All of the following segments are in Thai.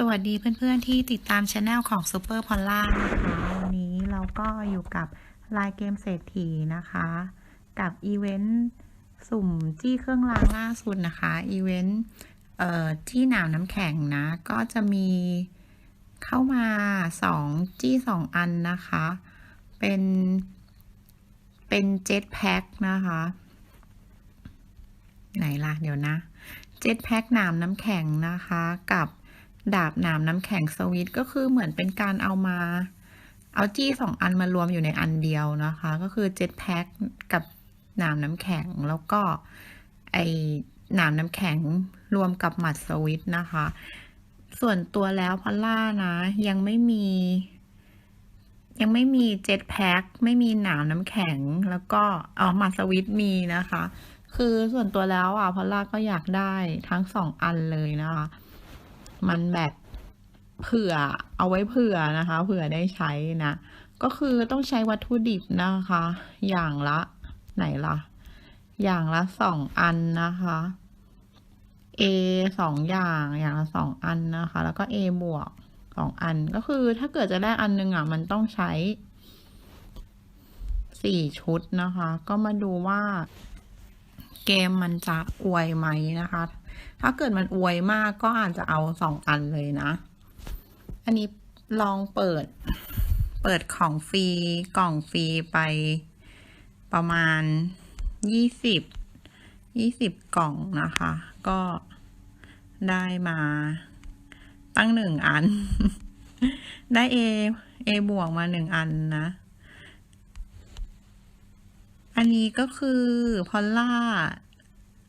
สวัสดีเพื่อนๆที่ติดตามช anel ของ Super p o l l a นะคะวันนี้เราก็อยู่กับลายเกมเศรษฐีนะคะ กับอีเวนต์สุ่มจี้เครื่องรางล่าสุดนะคะอีเวนต์ที่หนาวน้ำแข็งนะ ก็จะมีเข้ามาสองจี้สองอันนะคะ เป็นเป็นเจ็ตแพ็คนะคะ ไหนล่ะ เดี๋ยวนะ เจ็ตแพ็คหนามน้ำแข็งนะคะกับ ดาบหนามน้ำแข็งสวิตก็คือเหมือนเป็นการเอามา เอาจี้สองอันมารวมอยู่ในอันเดียวนะคะ ก็คือเจ็ตแพ็คกับหนามน้ำแข็งแล้วก็ไอหนามน้ำแข็งรวมกับหมัดสวิตนะคะ ส่วนตัวแล้วพอลล่านะ ยังไม่มี ยังไม่มีเจ็ตแพ็คไม่มีหนามน้ำแข็งแล้วก็เอาหมัดสวิตมีนะคะ คือส่วนตัวแล้วอะพอลล่าก็อยากได้ทั้งสองอันเลยนะคะ มันแบบเผื่อเอาไว้เผื่อนะคะ เผื่อได้ใช้นะ ก็คือต้องใช้วัตถุดิบนะคะ อย่างละไหนล่ะ อย่างละสองอันนะคะ A สองอย่าง อย่างละสองอันนะคะ แล้วก็ A บวกสองอัน ก็คือถ้าเกิดจะได้อันนึงอะ มันต้องใช้สี่ชุดนะคะ ก็มาดูว่าเกมมันจะอวยไหมนะคะ ถ้าเกิดมันอวยมากก็อาจจะเอาสองอันเลยนะ อันนี้ลองเปิด เปิดของฟรีกล่องฟรีไปประมาณยี่สิบยี่สิบกล่องนะคะ ก็ได้มาตั้งหนึ่งอัน ได้ A A บวกมาหนึ่งอันนะ อันนี้ก็คือพอลล่า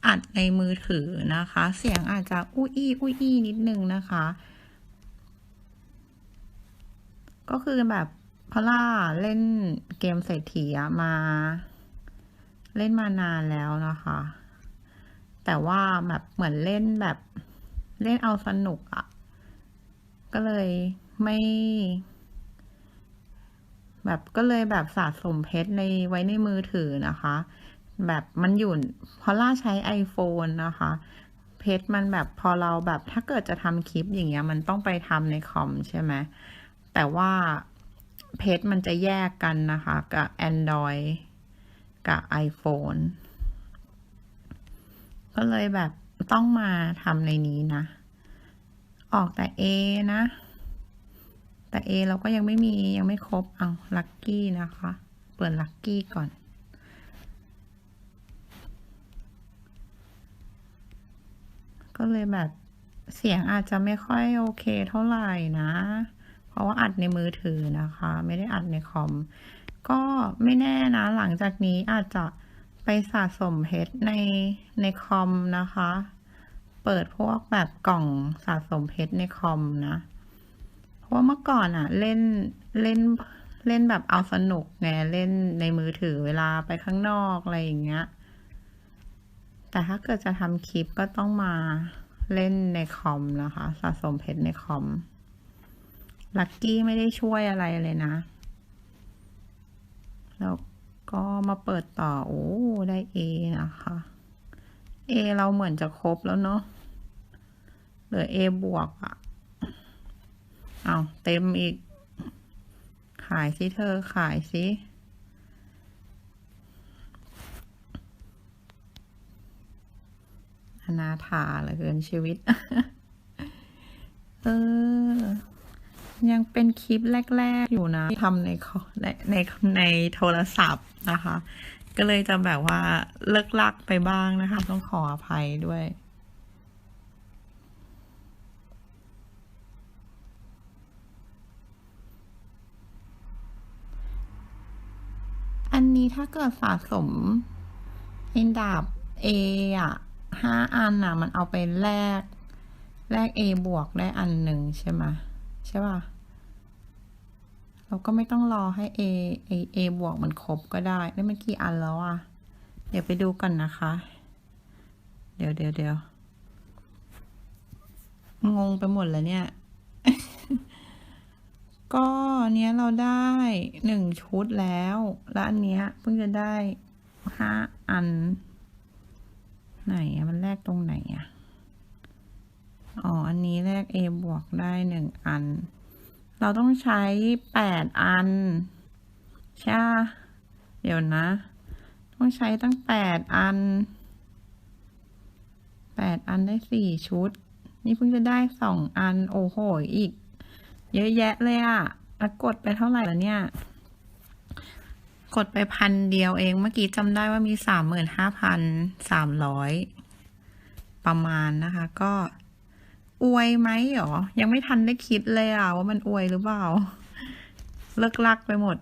อัดในมือถือนะคะ เสียงอาจจะอุ้ยอี้อุ้ยอี้นิดนึงนะคะ ก็คือแบบพอลล่าเล่นเกมเศรษฐีมา เล่นมานานแล้วนะคะ แต่ว่าแบบเหมือนเล่นแบบเล่นเอาสนุกอะก็เลยไม่ แบบก็เลยแบบสะสมเพชรในไว้ในมือถือนะคะ แบบมันอยู่พอล่าใช้ iPhone นะคะ เพชรมันแบบพอเราแบบถ้าเกิดจะทำคลิปอย่างเงี้ยมันต้องไปทำในคอมใช่ไหมแต่ว่าเพชรมันจะแยกกันนะคะ กับ Android กับ iPhone ก็เลยแบบต้องมาทำในนี้นะ ออกแต่ A นะ แต่ A เราก็ยังไม่มียังไม่ครบ เอาลัคกี้นะคะ เปิดลัคกี้ก่อน ก็เลยแบบเสียงอาจจะไม่ค่อยโอเคเท่าไหร่นะ เพราะว่าอัดในมือถือนะคะ ไม่ได้อัดในคอม ก็ไม่แน่นะ หลังจากนี้อาจจะไปสะสมเพชรในในคอมนะคะ เปิดพวกแบบกล่องสะสมเพชรในคอมนะ เพราะว่าเมื่อก่อนอะเล่นเล่นเล่นแบบเอาสนุกไงเล่นในมือถือเวลาไปข้างนอกอะไรอย่างเงี้ย แต่ถ้าเกิดจะทำคลิปก็ต้องมาเล่นในคอมนะคะ สะสมเพชรในคอม ลัคกี้ไม่ได้ช่วยอะไรเลยนะ แล้วก็มาเปิดต่อ โอ้ ได้ A นะคะ A เราเหมือนจะครบแล้วเนาะเหลือ A บวกอะเอาเต็มอีก ขายสิเธอขายสิ อนาถาเหลือเกินชีวิต เออ ยังเป็นคลิปแรก ๆ อยู่นะทำในในในในโทรศัพท์นะคะ ก็เลยจะแบบว่าเลิกลักไปบ้างนะคะ ต้องขออภัยด้วยอันนี้ถ้าเกิดสะสมอินดาบ A อะ ห้าอันอะมันเอาไปแลกแลก A บวกได้อันหนึ่งใช่ไหมใช่ป่ะเราก็ไม่ต้องรอให้ A A A บวกมันครบก็ได้ได้มันกี่อันแล้วอะ เดี๋ยวไปดูกันนะคะ เดี๋ยวเดี๋ยวเดี๋ยวงงไปหมดแล้วเนี่ย ก็เนี้ยเราได้หนึ่งชุดแล้ว และอันเนี้ยเพิ่งจะได้ห้าอัน ไหนอะมันแรกตรงไหนอะอ๋อ อันนี้แลก A บวกได้หนึ่งอัน เราต้องใช้แปดอัน ใช่ เดี๋ยวนะ ต้องใช้ตั้งแปดอันแปดอันได้สี่ชุด นี่เพิ่งจะได้สองอัน โอ้โห อีก เยอะแยะเลยอะแล้วกดไปเท่าไหร่แล้วเนี่ย กดไปพันเดียวเอง เมื่อกี้จำได้ว่ามีสามหมื่นห้าพันสามร้อยประมาณนะคะ ก็อวยไหมหรอ ยังไม่ทันได้คิดเลยอะว่ามันอวยหรือเปล่า เลิกลักไปหมด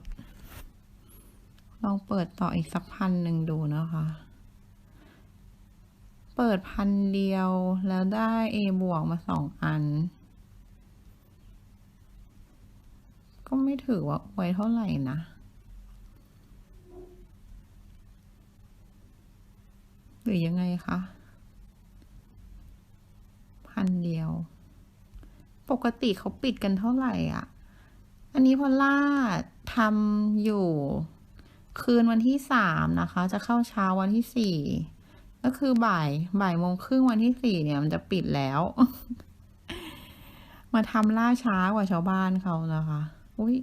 ลองเปิดต่ออีกสักพันหนึ่งดูนะคะ เปิดพันเดียวแล้วได้ A บวกมาสองอัน ก็ไม่ถือว่าอวยเท่าไหร่นะ หรือยังไงคะพันเดียว ปกติเขาปิดกันเท่าไหร่อะ อันนี้พอลล่าทำอยู่ คืนวันที่สามนะคะ จะเข้าเช้าวันที่สี่ก็คือบ่ายบ่ายโมงครึ่งวันที่สี่เนี่ย มันจะปิดแล้ว มาทำล่าช้ากว่าชาวบ้านเขานะคะ อุ้ย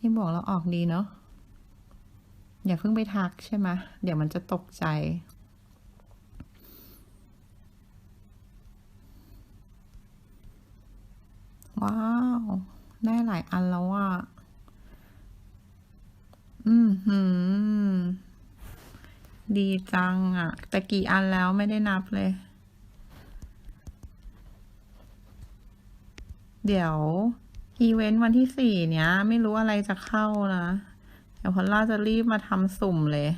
นี่บอกเราออกดีเนาะ อย่าเพิ่งไปทักใช่ไหมเดี๋ยวมันจะตกใจ ว้าว ได้หลายอันแล้วอะ อืมหืมดีจังอะ แต่กี่อันแล้วไม่ได้นับเลย เดี๋ยว อีเวนต์วันที่สี่เนี้ย ไม่รู้อะไรจะเข้านะ ดี๋ยวพอลล่าจะรีบมาทำสุ่มเลย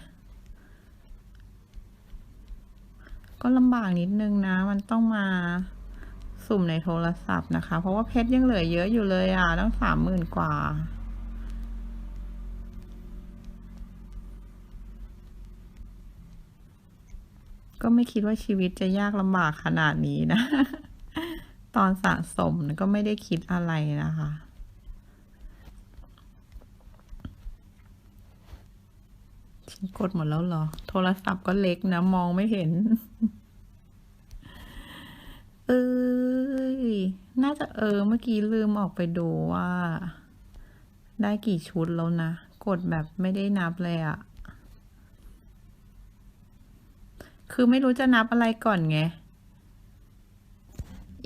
ก็ลำบากนิดนึงนะ มันต้องมาสุ่มในโทรศัพท์นะคะ เพราะว่าเพชรยังเหลือเยอะอยู่เลยอะตั้งสามหมื่นกว่าก็ไม่คิดว่าชีวิตจะยากลำบากขนาดนี้นะ ตอนสะสมก็ไม่ได้คิดอะไรนะคะ ฉันกดหมดแล้วเหรอ โทรศัพท์ก็เล็กนะ มองไม่เห็น เอ้ย น่าจะเออเมื่อกี้ลืมออกไปดูว่า ได้กี่ชุดแล้วนะ กดแบบไม่ได้นับเลยอะคือไม่รู้จะนับอะไรก่อนไง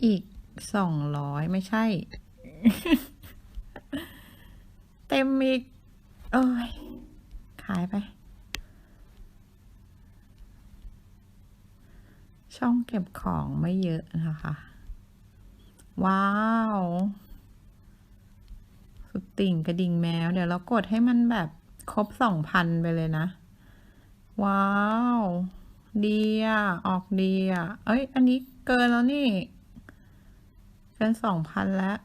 อีกสองร้อยไม่ใช่ เต็มอีกเอ้ย ขายไป ช่องเก็บของไม่เยอะนะคะ ว้าว สุดติ่งกระดิ่งแมว เดี๋ยวเรากดให้มันแบบครบสองพันไปเลยนะ ว้าว ดีอะ ออกดีอะ เอ้ย อันนี้เกินแล้วนี่ เกินสองพันแล้ว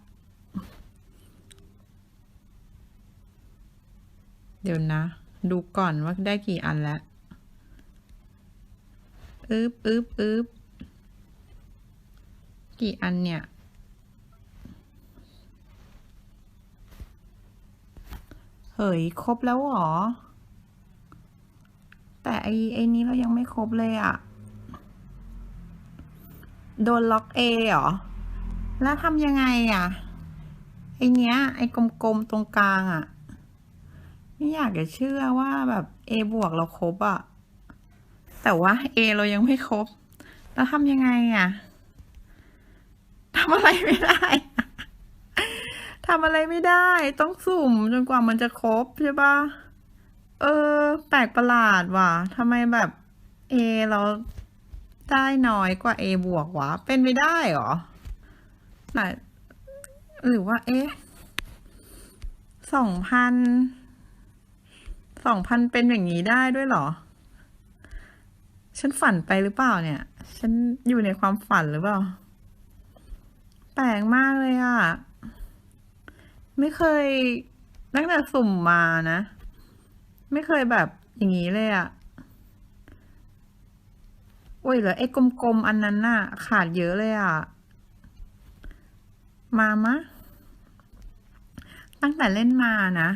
เดี๋ยวนะ ดูก่อนว่าได้กี่อันแล้ว อึบอึบอึบกี่อันเนี่ย เฮ้ย ครบแล้วหรอ แต่ไอ้ไอ้นี้เรายังไม่ครบเลยอะโดนล็อกเอเหรอ แล้วทำยังไงอะไอเนี้ย ไอกลมๆตรงกลางอะไม่อยากจะเชื่อว่าแบบ A บวกเราครบอะ แต่ว่า A เรายังไม่ครบ แล้วทำยังไงอะทำอะไรไม่ได้ทำอะไรไม่ได้ ต้องสุ่มจนกว่ามันจะครบใช่ปะเออ แปลกประหลาดว่ะทำไมแบบ A เราได้น้อยกว่า A บวกวะ เป็นไปได้เหรอไหนหรือว่า เอ๊ะสองพัน สองพันเป็นอย่างนี้ได้ด้วยเหรอ ฉันฝันไปหรือเปล่าเนี่ย ฉันอยู่ในความฝันหรือเปล่า แปลกมากเลยอะไม่เคยตั้งแต่สุ่มมานะ ไม่เคยแบบอย่างนี้เลยอะโอ้ยเหรอไอ้กลมๆอันนั้นน่ะ ขาดเยอะเลยอะมามะ ตั้งแต่เล่นมานะ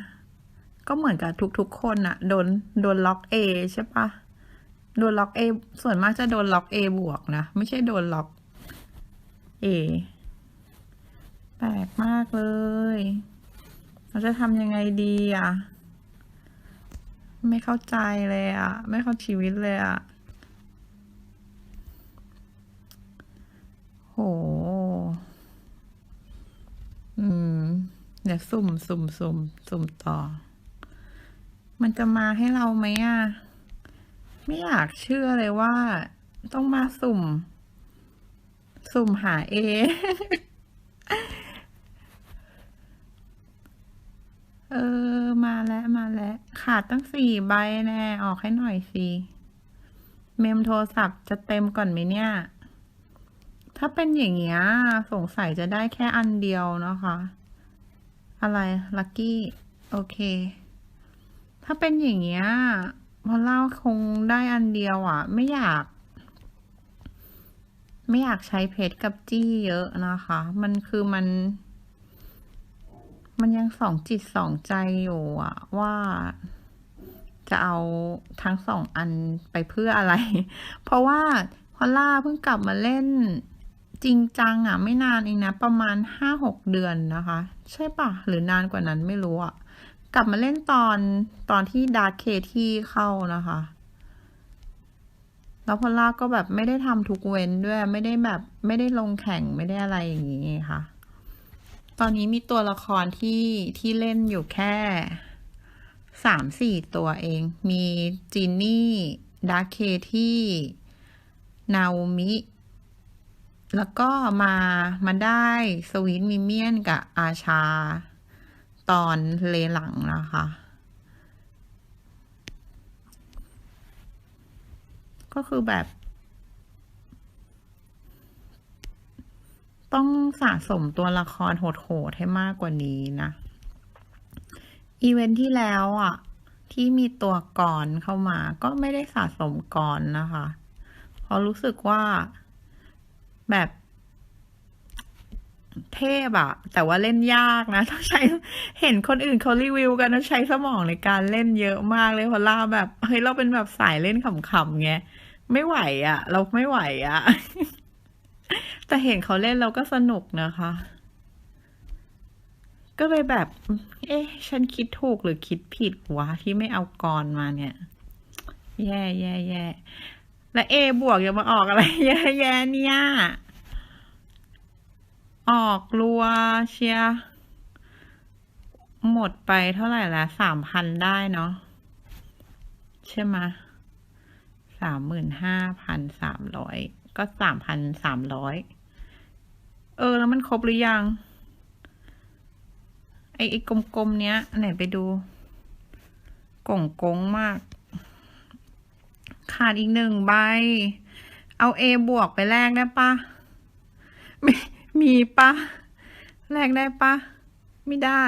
ก็เหมือนกับทุกๆคนอะโดน โดนล็อกเอใช่ปะ โดนล็อกเอส่วนมากจะโดนล็อกเอบวกนะ ไม่ใช่โดนล็อกเอแปลกมากเลย เราจะทำยังไงดีอะ ไม่เข้าใจเลยอะ ไม่เข้าชีวิตเลยอะ โห อืม เดี๋ยวสุ่มสุ่มสุ่มสุ่มต่อ มันจะมาให้เราไหมอะ ไม่อยากเชื่อเลยว่า ต้องมาสุ่ม สุ่มหาเอ เออ มาแล้วมาแล้ว ขาดตั้งสี่ใบแน่ออกให้หน่อยสิเมมโทรศัพท์จะเต็มก่อนไหมเนี่ย ถ้าเป็นอย่างเงี้ย สงสัยจะได้แค่อันเดียวนะคะ อะไร ลักกี้ โอเค ถ้าเป็นอย่างเงี้ย พอเล่าคงได้อันเดียวอะ ไม่อยาก ไม่อยากใช้เพชรกับจี้เยอะนะคะ มันคือมัน มันยังสองจิตสองใจอยู่อะว่าจะเอาทั้งสองอันไปเพื่ออะไร เพราะว่าพอล่าเพิ่งกลับมาเล่นจริงจังอะไม่นานเองนะ ประมาณห้าหกเดือนนะคะ ใช่ปะหรือนานกว่านั้นไม่รู้อะ กลับมาเล่นตอนตอนที่ดาร์คเคที่เข้านะคะ แล้วพอล่าก็แบบไม่ได้ทำทุกเว้นด้วย ไม่ได้แบบไม่ได้ลงแข่งไม่ได้อะไรอย่างนี้ค่ะ ตอนนี้มีตัวละครที่ที่เล่นอยู่แค่สามสี่ตัวเอง มีจินนี่ดาร์คเคที่นาโอมิแล้วก็มามาได้สวีทมิเมียนกับอาชา ตอนเลหลังนะคะ ก็คือแบบ ต้องสะสมตัวละครโหดๆให้มากกว่านี้นะ อีเวนท์ที่แล้วอะ ที่มีตัวกรเข้ามา ก็ไม่ได้สะสมกรนะคะ เพราะรู้สึกว่าแบบ เทพอะแต่ว่าเล่นยากนะต้องใช้เห็นคนอื่นเขารีวิวกันต้องใช้สมองในการเล่นเยอะมากเลยเพราะล่าแบบเฮ้ยเราเป็นแบบสายเล่นขำๆไงไม่ไหวอะเราไม่ไหวอะแต่เห็นเขาเล่นเราก็สนุกนะคะ ก็เลยแบบ เอ๊ะ ฉันคิดถูกหรือคิดผิดวะที่ไม่เอากรมาเนี่ย แย่แย่แย่และเอบวกยังมาออกอะไรแย่แย่เนี่ย ออกรัวเชียหมดไปเท่าไหร่ละสามพันได้เนาะใช่ไหมสามหมื่นห้าพันสามร้อยก็สามพันสามร้อยเออ แล้วมันครบหรือยัง ไอ้ไอ้กลมๆเนี้ย ไหนไปดูก่งกงมาก ขาดอีกหนึ่งใบ เอาเอบวกไปแลกได้ปะไม่ มีปะแลกได้ปะไม่ได้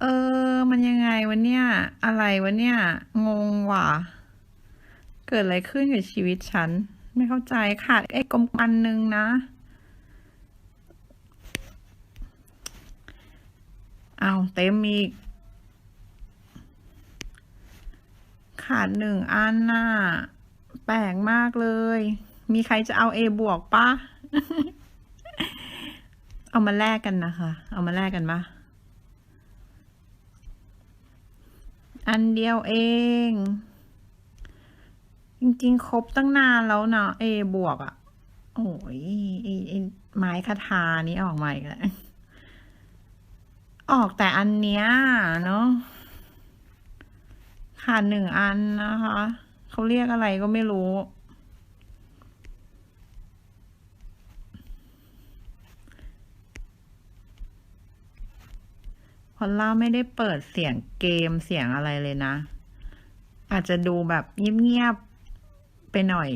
เออ มันยังไงวะเนี่ย อะไรวะเนี่ย งงว่ะ เกิดอะไรขึ้นกับชีวิตฉัน ไม่เข้าใจขาดไอ้กลมอันนึงนะเอาเต็มอีก ขาดหนึ่งอันน่ะ แปลกมากเลย มีใครจะเอาเอบวกปะเอามาแลกกันนะคะ เอามาแลกกันปะอันเดียวเอง จริงๆ ครบตั้งนานแล้วเนาะเอบวกอะ่ะ โอ้ยไอไอไม้คาทานี้ออกมาอีกแล้วออกแต่อันเนี้ยเนาะขาดหนึ่งอันนะคะ เขาเรียกอะไรก็ไม่รู้ อลล่าไม่ได้เปิดเสียงเกมเสียงอะไรเลยนะ อาจจะดูแบบเงียบๆไปหน่อย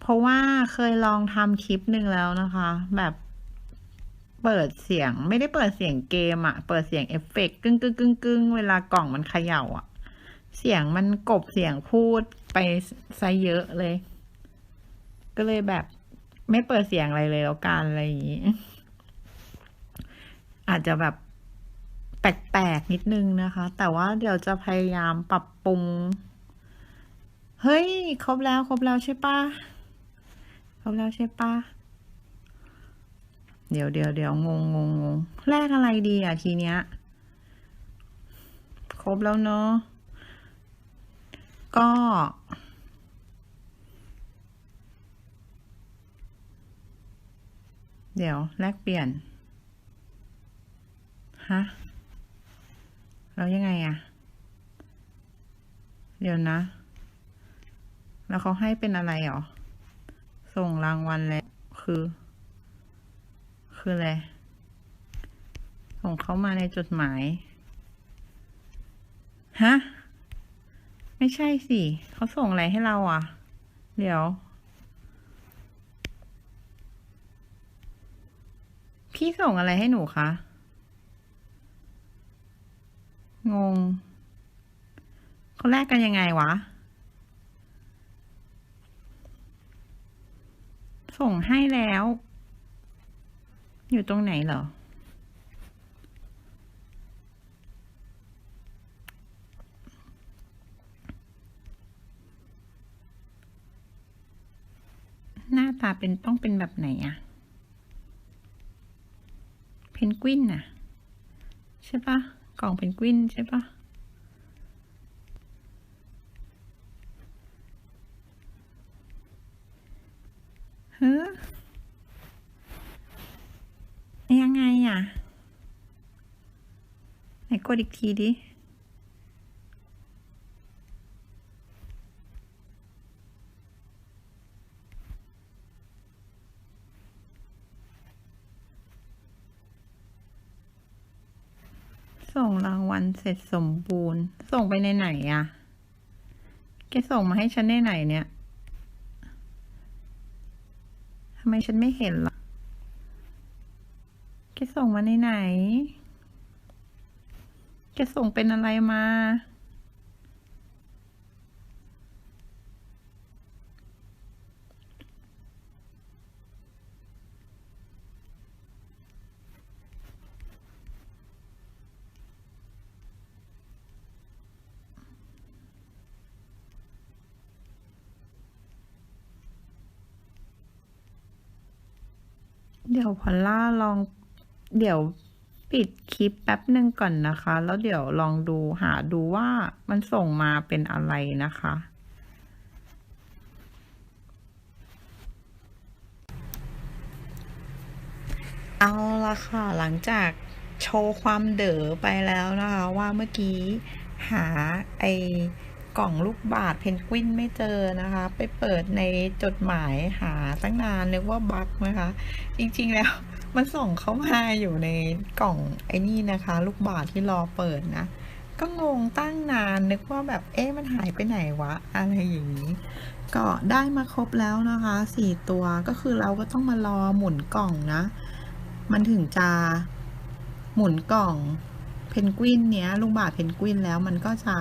เพราะว่าเคยลองทำคลิปหนึ่งแล้วนะคะ แบบเปิดเสียงไม่ได้เปิดเสียงเกมอะเปิดเสียงเอฟเฟกต์กึ้งกึ้งกึ้งกึ้งเวลากล่องมันเขย่าอะเสียงมันกบเสียงพูดไปซะเยอะเลย ก็เลยแบบไม่เปิดเสียงอะไรเลยแล้วกันอะไรอย่างนี้ อาจจะแบบ แปลกๆนิดนึงนะคะ แต่ว่าเดี๋ยวจะพยายามปรับปรุง เฮ้ย ครบแล้ว ครบแล้วใช่ปะครบแล้วใช่ปะเดี๋ยวเดี๋ยวเดี๋ยวงงงงงแลกอะไรดีอะทีเนี้ย ครบแล้วเนาะก็เดี๋ยว แลกเปลี่ยน ฮะ แล้วยังไงอะเดี๋ยวนะ แล้วเขาให้เป็นอะไรหรอ ส่งรางวัลแล้ว คือ คืออะไร ส่งเขามาในจดหมาย ฮะ ไม่ใช่สิ เขาส่งอะไรให้เราอะ เดี๋ยว พี่ส่งอะไรให้หนูคะ งงเขาแลกกันยังไงวะ ส่งให้แล้ว อยู่ตรงไหนเหรอ หน้าตาเป็นต้องเป็นแบบไหนอะเพนกวินน่ะ ใช่ปะ กล่องเพนกวินใช่ปะเฮ้ยยังไงอะ ไหนกดอีกทีดิ ส่งรางวัลเสร็จสมบูรณ์ ส่งไปในไหนอะแกส่งมาให้ฉันในไหนเนี่ยทำไมฉันไม่เห็นล่ะแกส่งมาในไหนแกส่งเป็นอะไรมา เดี๋ยวพอลล่าลอง เดี๋ยวปิดคลิปแป๊บหนึ่งก่อนนะคะ แล้วเดี๋ยวลองดูหาดูว่ามันส่งมาเป็นอะไรนะคะ เอาละค่ะ หลังจากโชว์ความเด๋อไปแล้วนะคะ ว่าเมื่อกี้หาไอ กล่องลูกบาศก์เพนกวินไม่เจอนะคะ ไปเปิดในจดหมายหาตั้งนานนึกว่าบั๊กนะคะ จริงๆแล้วมันส่งเข้ามาอยู่ในกล่องไอ้นี่นะคะ ลูกบาศก์ที่รอเปิดนะ ก็งงตั้งนานนึกว่าแบบเอ๊ะมันหายไปไหนวะ อะไรอย่างนี้ ก็ได้มาครบแล้วนะคะสี่ตัวก็คือเราก็ต้องมารอหมุนกล่องนะ มันถึงจะหมุนกล่อง เพนกวินเนี้ยลูกบาศเพนกวินแล้วมันก็จะ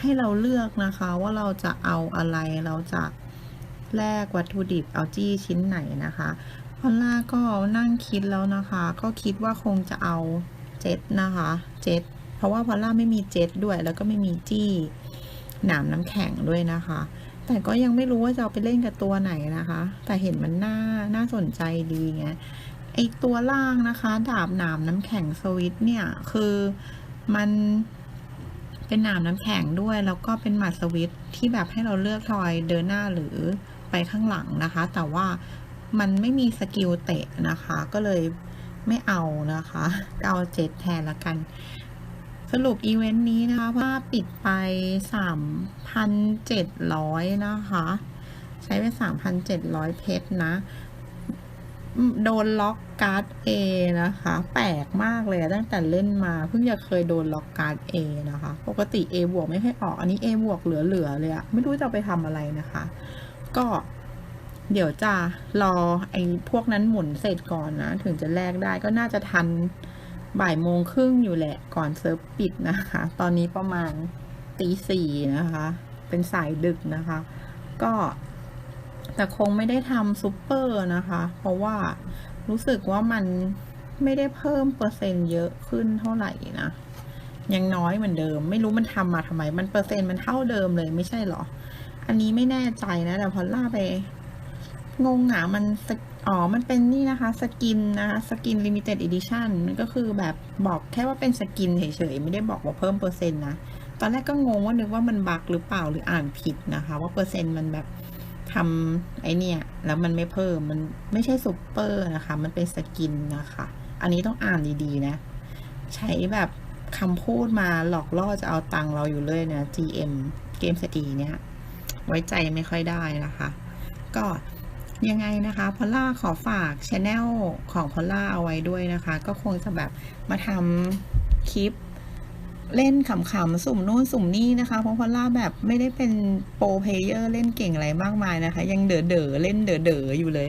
ให้เราเลือกนะคะว่าเราจะเอาอะไรเราจะแลกวัตถุดิบเอาจี้ชิ้นไหนนะคะพอลล่าก็นั่งคิดแล้วนะคะ ก็คิดว่าคงจะเอาเจ็ตนะคะเจ็ตเพราะว่าพอลล่าไม่มีเจ็ตด้วย แล้วก็ไม่มีจี้หนามน้ำแข็งด้วยนะคะ แต่ก็ยังไม่รู้ว่าจะเอาไปเล่นกับตัวไหนนะคะ แต่เห็นมันน่าน่าสนใจดีไง ไอตัวล่างนะคะ ดาบหนามน้ำแข็งสวิตเนี่ย คือมันเป็นหนามน้ำแข็งด้วย แล้วก็เป็นหมัดสวิตที่แบบให้เราเลือกทอยเดินหน้าหรือไปข้างหลังนะคะ แต่ว่ามันไม่มีสกิลเตะนะคะ ก็เลยไม่เอานะคะเอาเจ็ดแทนละกัน สรุปอีเวนต์นี้นะคะว่าปิดไป 3,700 นะคะ ใช้ไป 3,700 เพชรนะ โดนล็อกการ์ด A นะคะ แปลกมากเลยตั้งแต่เล่นมา เพิ่งจะเคยโดนล็อกการ์ด A นะคะ ปกติ A บวกไม่ค่อยออก อันนี้ A บวกเหลือๆเลยอะไม่รู้จะไปทำอะไรนะคะ ก็เดี๋ยวจะรอไอ้พวกนั้นหมุนเสร็จก่อนนะ ถึงจะแลกได้ก็น่าจะทันบ่ายโมงครึ่งอยู่แหละก่อนเซิร์ฟปิดนะคะ ตอนนี้ประมาณตีสี่นะคะ เป็นสายดึกนะคะ ก็ แต่คงไม่ได้ทำซูเปอร์นะคะ เพราะว่ารู้สึกว่ามันไม่ได้เพิ่มเปอร์เซ็นต์เยอะขึ้นเท่าไหร่นะยังน้อยเหมือนเดิม ไม่รู้มันทำมาทำไม มันเปอร์เซ็นต์มันเท่าเดิมเลยไม่ใช่หรอ อันนี้ไม่แน่ใจนะ แต่พอล่าไป งงอะมันอ๋อ มันเป็นนี่นะคะ สกินนะคะสกิน limited edition มันก็คือแบบบอกแค่ว่าเป็นสกินเฉยๆ ไม่ได้บอกว่าเพิ่มเปอร์เซ็นต์นะ ตอนแรกก็งงว่านึกว่ามันบักหรือเปล่าหรืออ่านผิดนะคะ ว่าเปอร์เซ็นต์มันแบบ ทำไอเนี่ย แล้วมันไม่เพิ่มมันไม่ใช่ซูเปอร์นะคะ มันเป็นสกินนะคะ อันนี้ต้องอ่านดีๆนะ ใช้แบบคำพูดมาหลอกล่อจะเอาตังเราอยู่เลยนะ GM เกมสตีเนี่ย ไว้ใจไม่ค่อยได้นะคะ ก็ยังไงนะคะพอลล่าขอฝากช anel ของพอลล่าเอาไว้ด้วยนะคะ ก็คงจะแบบมาทำคลิป เล่นขำๆสุ่มนู่นสุ่มนี่นะคะ เพราะพอล่าแบบไม่ได้เป็นโปรเพลเยอร์เล่นเก่งอะไรมากมายนะคะ ยังเด๋อเด๋อเล่นเด๋อเด๋ออยู่เลย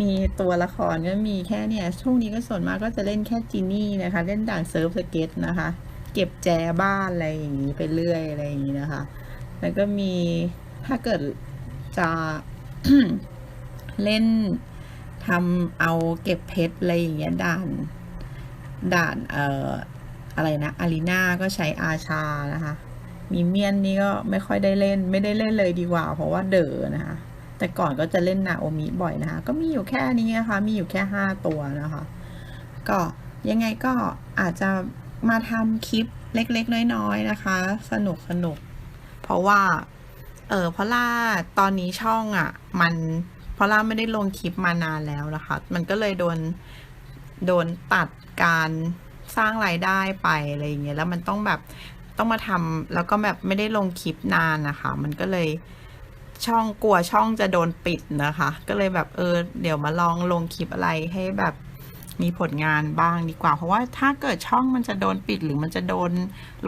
มีตัวละครก็มีแค่เนี่ยช่วงนี้ก็ส่วนมากก็จะเล่นแค่จีนี่นะคะ เล่นด่านเซิร์ฟสเก็ตนะคะ เก็บแจบ้านอะไรอย่างนี้ไปเรื่อยอะไรอย่างนี้นะคะ แล้วก็มีถ้าเกิดจะเล่นทำเอาเก็บเพชรอะไรอย่างเงี้ยด่านด่านเอ่อ อะไรนะอารีนาก็ใช้อาชานะคะมีเมียนนี่ก็ไม่ค่อยได้เล่นไม่ได้เล่นเลยดีกว่า เพราะว่าเดอนะคะ แต่ก่อนก็จะเล่นนาโอมิบ่อยนะคะ ก็มีอยู่แค่นี้นะคะมีอยู่แค่ห้าตัวนะคะ ก็ยังไงก็อาจจะมาทำคลิปเล็กๆ น้อยๆนะคะ สนุกสนุก เพราะว่า เออเพราะล่าตอนนี้ช่องอะ มันเพราะล่าไม่ได้ลงคลิปมานานแล้วนะคะ มันก็เลยโดนโดนตัดการ สร้างรายได้ไปอะไรอย่างเงี้ยแล้วมันต้องแบบต้องมาทำแล้วก็แบบไม่ได้ลงคลิปนานนะคะ มันก็เลยช่องกลัวช่องจะโดนปิดนะคะ ก็เลยแบบเออเดี๋ยวมาลองลงคลิปอะไรให้แบบมีผลงานบ้างดีกว่า เพราะว่าถ้าเกิดช่องมันจะโดนปิดหรือมันจะโดน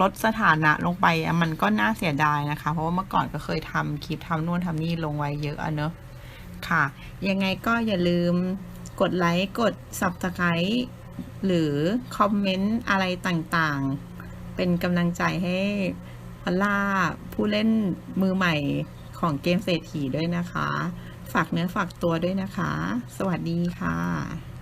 ลดสถานะลงไปมันก็น่าเสียดายนะคะ เพราะว่าเมื่อก่อนก็เคยทำคลิปทำนู่นทำนี่ลงไว้เยอะอะเนอะค่ะ ยังไงก็อย่าลืมกดไลค์กด subscribe หรือคอมเมนต์อะไรต่างๆ เป็นกำลังใจให้พอลล่าผู้เล่นมือใหม่ของเกมเศรษฐีด้วยนะคะ ฝากเนื้อฝากตัวด้วยนะคะ สวัสดีค่ะ